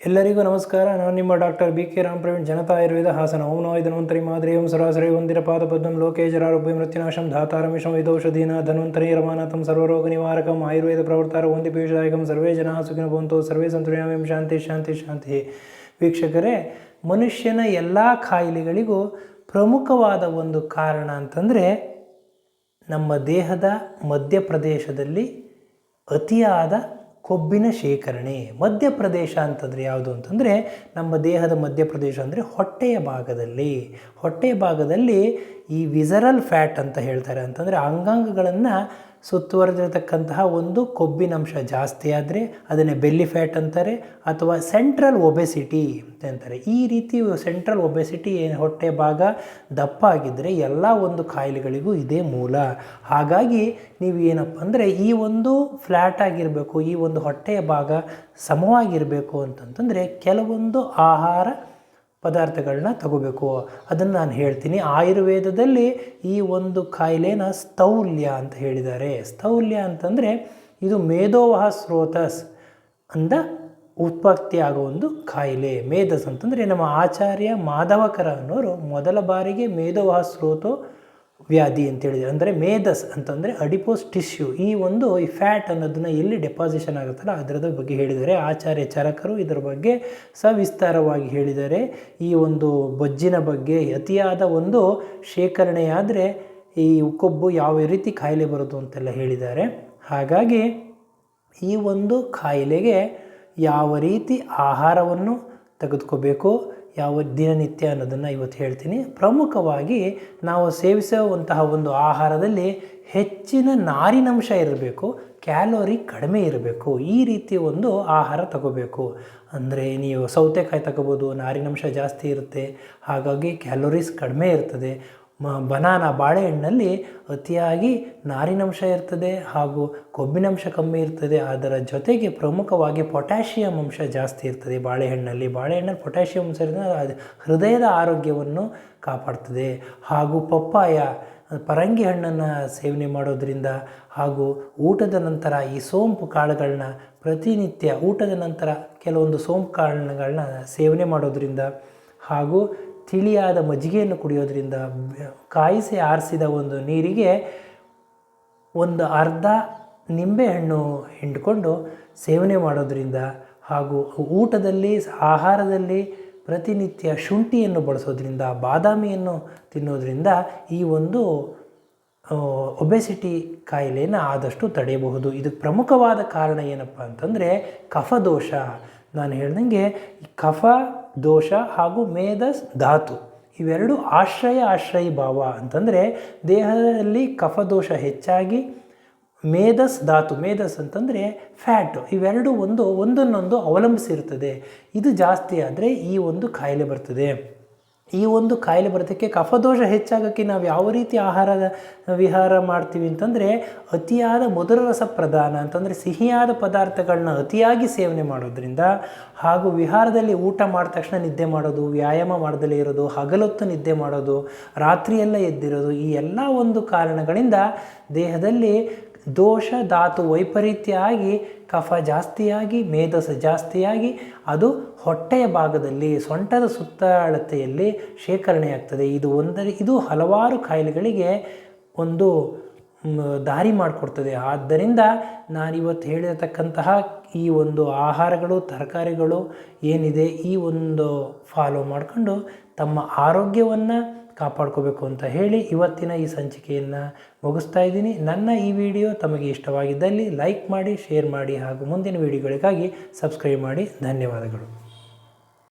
ಎಲ್ಲರಿಗೂ ನಮಸ್ಕಾರ. ನಾನು ನಿಮ್ಮ doctor B K Ram Praveen Janata Ayurveda Hassan. ಓಂ ನೋ ಧನ್ವಂತರಿ ಮಾದರಿ, ಓಂ ಸರಾಸರಿ ವಂದಿರ ಪಾದ ಪದ್ಮಂ ಲೋಕೇಶರಾರುಭ್ಯ ಮೃತ್ಯುನಾಶಂ ಧಾತಾರಮಿಷಂ ವಿದೌಷಧೀನ ಧನ್ವಂತರಿ, ರಮಾನಾಥಂ, ಸರ್ವರೋಗ ನಿವಾರಕಂ, ಆಯುರ್ವೇದ ಪ್ರವರ್ತಾರ ಒಂದಿ ಪೀಷದಾಯಕಂ ಸರ್ವೇ ಜನ ಸುಖಿನ ಬಂತು ಸರ್ವೇ ಸಂತುರ್ಯಾಮಂ ಶಾಂತಿ ಶಾಂತಿ ಶಾಂತಿ. ವೀಕ್ಷಕರೇ, ಮನುಷ್ಯನ ಎಲ್ಲ ಖಾಯಿಲೆಗಳಿಗೂ ಪ್ರಮುಖವಾದ ಒಂದು ಕಾರಣ ಅಂತಂದರೆ ನಮ್ಮ ದೇಹದ ಮಧ್ಯಪ್ರದೇಶದಲ್ಲಿ ಅತಿಯಾದ ಕೊಬ್ಬಿನ ಶೇಖರಣೆ, ಮಧ್ಯಪ್ರದೇಶ ಅಂತಂದರೆ ಯಾವುದು ಅಂತಂದರೆ ನಮ್ಮ ದೇಹದ ಮಧ್ಯಪ್ರದೇಶ ಅಂದರೆ ಹೊಟ್ಟೆಯ ಭಾಗದಲ್ಲಿ. ಹೊಟ್ಟೆಯ ಭಾಗದಲ್ಲಿ ಈ ವಿಸರಲ್ ಫ್ಯಾಟ್ ಅಂತ ಹೇಳ್ತಾರೆ ಅಂತಂದರೆ ಅಂಗಾಂಗಗಳನ್ನು ಸುತ್ತುವರೆದಿರತಕ್ಕಂತಹ ಒಂದು ಕೊಬ್ಬಿನಂಶ ಜಾಸ್ತಿ ಆದರೆ ಅದನ್ನೇ ಬೆಲ್ಲಿ ಫ್ಯಾಟ್ ಅಂತಾರೆ ಅಥವಾ ಸೆಂಟ್ರಲ್ ಒಬೆಸಿಟಿ ಅಂತ ಅಂತಾರೆ. ಈ ರೀತಿ ಸೆಂಟ್ರಲ್ ಒಬೆಸಿಟಿ ಹೊಟ್ಟೆ ಭಾಗ ದಪ್ಪ ಆಗಿದ್ದರೆ ಎಲ್ಲ ಒಂದು ಕಾಯಿಲೆಗಳಿಗೂ ಇದೇ ಮೂಲ. ಹಾಗಾಗಿ ನೀವು ಏನಪ್ಪ ಅಂದರೆ ಈ ಒಂದು ಫ್ಲ್ಯಾಟ್ ಆಗಿರಬೇಕು, ಈ ಒಂದು ಹೊಟ್ಟೆಯ ಭಾಗ ಸಮವಾಗಿರಬೇಕು ಅಂತಂತಂದರೆ ಕೆಲವೊಂದು ಆಹಾರ ಪದಾರ್ಥಗಳನ್ನ ತಗೋಬೇಕು. ಅದನ್ನು ನಾನು ಹೇಳ್ತೀನಿ. ಆಯುರ್ವೇದದಲ್ಲಿ ಈ ಒಂದು ಕಾಯಿಲೆನ ಸ್ಥೌಲ್ಯ ಅಂತ ಹೇಳಿದ್ದಾರೆ. ಸ್ಥೌಲ್ಯ ಅಂತಂದರೆ ಇದು ಮೇಧೋವಹ ಸ್ರೋತಸ್ ಅಂದ ಉತ್ಪತ್ತಿ ಆಗೋ ಒಂದು ಕಾಯಿಲೆ ಮೇಧಸ್ ಅಂತಂದರೆ ನಮ್ಮ ಆಚಾರ್ಯ ಮಾಧವಕರ ಅನ್ನೋರು ಮೊದಲ ಬಾರಿಗೆ ಮೇಧೋವಹ ಸ್ರೋತೋ ವ್ಯಾಧಿ ಅಂತೇಳಿದೆ ಅಂದರೆ ಮೇಧಸ್ ಅಂತಂದರೆ ಅಡಿಪೋಸ್ ಟಿಶ್ಯೂ. ಈ ಒಂದು ಈ ಫ್ಯಾಟ್ ಅನ್ನೋದನ್ನು ಎಲ್ಲಿ ಡೆಪಾಸಿಷನ್ ಆಗುತ್ತಲ್ಲ ಅದರದ ಬಗ್ಗೆ ಹೇಳಿದ್ದಾರೆ. ಆಚಾರ್ಯ ಚರಕರು ಇದರ ಬಗ್ಗೆ ಸವಿಸ್ತಾರವಾಗಿ ಹೇಳಿದ್ದಾರೆ. ಈ ಒಂದು ಬೊಜ್ಜಿನ ಬಗ್ಗೆ ಅತಿಯಾದ ಒಂದು ಶೇಖರಣೆಯಾದರೆ ಈ ಕೊಬ್ಬು ಯಾವ ರೀತಿ ಕಾಯಿಲೆ ಬರೋದು ಅಂತೆಲ್ಲ ಹೇಳಿದ್ದಾರೆ. ಹಾಗಾಗಿ ಈ ಒಂದು ಕಾಯಿಲೆಗೆ ಯಾವ ರೀತಿ ಆಹಾರವನ್ನು ತೆಗೆದುಕೋಬೇಕು? ಯಾವ ದಿನನಿತ್ಯ ಅನ್ನೋದನ್ನು ಇವತ್ತು ಹೇಳ್ತೀನಿ. ಪ್ರಮುಖವಾಗಿ ನಾವು ಸೇವಿಸುವಂತಹ ಒಂದು ಆಹಾರದಲ್ಲಿ ಹೆಚ್ಚಿನ ನಾರಿನಂಶ ಇರಬೇಕು, ಕ್ಯಾಲೋರಿ ಕಡಿಮೆ ಇರಬೇಕು, ಈ ರೀತಿ ಒಂದು ಆಹಾರ ತಗೋಬೇಕು. ಅಂದರೆ ನೀವು ಸೌತೆಕಾಯಿ ತಗೋಬೋದು, ನಾರಿನಂಶ ಜಾಸ್ತಿ ಇರುತ್ತೆ, ಹಾಗಾಗಿ ಕ್ಯಾಲೋರೀಸ್ ಕಡಿಮೆ ಇರ್ತದೆ. ಬನಾನ ಬಾಳೆಹಣ್ಣಲ್ಲಿ ಅತಿಯಾಗಿ ನಾರಿನಂಶ ಇರ್ತದೆ ಹಾಗೂ ಕೊಬ್ಬಿನಂಶ ಕಮ್ಮಿ ಇರ್ತದೆ. ಅದರ ಜೊತೆಗೆ ಪ್ರಮುಖವಾಗಿ ಪೊಟ್ಯಾಷಿಯಂ ಅಂಶ ಜಾಸ್ತಿ ಇರ್ತದೆ ಬಾಳೆಹಣ್ಣಲ್ಲಿ. ಬಾಳೆಹಣ್ಣಲ್ಲಿ ಪೊಟ್ಯಾಷಿಯಂ ಅಂಶ ಹೃದಯದ ಆರೋಗ್ಯವನ್ನು ಕಾಪಾಡ್ತದೆ ಹಾಗೂ ಪಪ್ಪಾಯ, ಪರಂಗಿ ಹಣ್ಣನ್ನು ಸೇವನೆ ಮಾಡೋದರಿಂದ ಹಾಗೂ ಊಟದ ನಂತರ ಈ ಸೋಂಪು ಕಾಳುಗಳನ್ನ ಪ್ರತಿನಿತ್ಯ ಊಟದ ನಂತರ ಕೆಲವೊಂದು ಸೋಂಪು ಕಾಳುಗಳನ್ನ ಸೇವನೆ ಮಾಡೋದರಿಂದ ಹಾಗೂ ತಿಳಿಯಾದ ಮಜ್ಜಿಗೆಯನ್ನು ಕುಡಿಯೋದ್ರಿಂದ ಕಾಯಿಸಿ ಆರಿಸಿದ ಒಂದು ನೀರಿಗೆ ಒಂದು ಅರ್ಧ ನಿಂಬೆಹಣ್ಣು ಹಿಂಡ್ಕೊಂಡು ಸೇವನೆ ಮಾಡೋದ್ರಿಂದ ಹಾಗೂ ಊಟದಲ್ಲಿ, ಆಹಾರದಲ್ಲಿ ಪ್ರತಿನಿತ್ಯ ಶುಂಠಿಯನ್ನು ಬಳಸೋದ್ರಿಂದ, ಬಾದಾಮಿಯನ್ನು ತಿನ್ನೋದ್ರಿಂದ ಈ ಒಂದು ಒಬೆಸಿಟಿ ಕಾಯಿಲೆಯನ್ನು ಆದಷ್ಟು ತಡೆಯಬಹುದು. ಇದಕ್ಕೆ ಪ್ರಮುಖವಾದ ಕಾರಣ ಏನಪ್ಪ ಅಂತಂದರೆ ಕಫದೋಷ. ನಾನು ಹೇಳ್ದಂಗೆ ಕಫ, ದೋಷ ಹಾಗೂ ಮೇಧಸ್ ಧಾತು ಇವೆರಡು ಆಶ್ರಯ ಆಶ್ರಯ ಭಾವ ಅಂತಂದರೆ ದೇಹದಲ್ಲಿ ಕಫದೋಷ ಹೆಚ್ಚಾಗಿ ಮೇಧಸ್ ಧಾತು ಮೇಧಸ್ ಅಂತಂದರೆ ಫ್ಯಾಟು ಇವೆರಡು ಒಂದು ಒಂದನ್ನೊಂದು ಅವಲಂಬಿಸಿರ್ತದೆ ಇದು ಜಾಸ್ತಿ ಆದರೆ ಈ ಒಂದು ಕಾಯಿಲೆ ಬರ್ತದೆ. ಈ ಒಂದು ಕಾಯಿಲೆ ಬರೋದಕ್ಕೆ ಕಫದೋಷ ಹೆಚ್ಚಾಗೋಕ್ಕೆ ನಾವು ಯಾವ ರೀತಿ ಆಹಾರ ವಿಹಾರ ಮಾಡ್ತೀವಿ ಅಂತಂದರೆ ಅತಿಯಾದ ಮಧುರ ರಸ ಪ್ರಧಾನ ಅಂತಂದರೆ ಸಿಹಿಯಾದ ಪದಾರ್ಥಗಳನ್ನ ಅತಿಯಾಗಿ ಸೇವನೆ ಮಾಡೋದ್ರಿಂದ ಹಾಗೂ ವಿಹಾರದಲ್ಲಿ ಊಟ ಮಾಡಿದ ತಕ್ಷಣ ನಿದ್ದೆ ಮಾಡೋದು, ವ್ಯಾಯಾಮ ಮಾಡದಲ್ಲೇ ಇರೋದು, ಹಗಲೊತ್ತು ನಿದ್ದೆ ಮಾಡೋದು, ರಾತ್ರಿಯೆಲ್ಲ ಎದ್ದಿರೋದು ಈ ಎಲ್ಲ ಒಂದು ಕಾರಣಗಳಿಂದ ದೇಹದಲ್ಲಿ ದೋಷ ಧಾತು ವೈಪರೀತ್ಯ ಆಗಿ ಕಫ ಜಾಸ್ತಿಯಾಗಿ ಮೇಧಸ ಜಾಸ್ತಿಯಾಗಿ, ಅದು ಹೊಟ್ಟೆಯ ಭಾಗದಲ್ಲಿ, ಸೊಂಟದ ಸುತ್ತಾಳತೆಯಲ್ಲಿ ಶೇಖರಣೆಯಾಗ್ತದೆ. ಇದು ಒಂದರಿ, ಇದು ಹಲವಾರು ಕಾಯಿಲೆಗಳಿಗೆ ಒಂದು ದಾರಿ ಮಾಡಿಕೊಡ್ತದೆ. ಆದ್ದರಿಂದ ನಾನಿವತ್ತು ಹೇಳಿರತಕ್ಕಂತಹ ಈ ಒಂದು ಆಹಾರಗಳು, ತರಕಾರಿಗಳು ಏನಿದೆ, ಈ ಒಂದು ಫಾಲೋ ಮಾಡಿಕೊಂಡು ತಮ್ಮ ಆರೋಗ್ಯವನ್ನು ಕಾಪಾಡ್ಕೋಬೇಕು ಅಂತ ಹೇಳಿ ಇವತ್ತಿನ ಈ ಸಂಚಿಕೆಯನ್ನು ಮುಗಿಸ್ತಾ ಇದ್ದೀನಿ. ನನ್ನ ಈ ವಿಡಿಯೋ ತಮಗೆ ಇಷ್ಟವಾಗಿದ್ದಲ್ಲಿ ಲೈಕ್ ಮಾಡಿ, ಶೇರ್ ಮಾಡಿ ಹಾಗೂ ಮುಂದಿನ ವಿಡಿಯೋಗಳಿಗಾಗಿ ಸಬ್ಸ್ಕ್ರೈಬ್ ಮಾಡಿ. ಧನ್ಯವಾದಗಳು.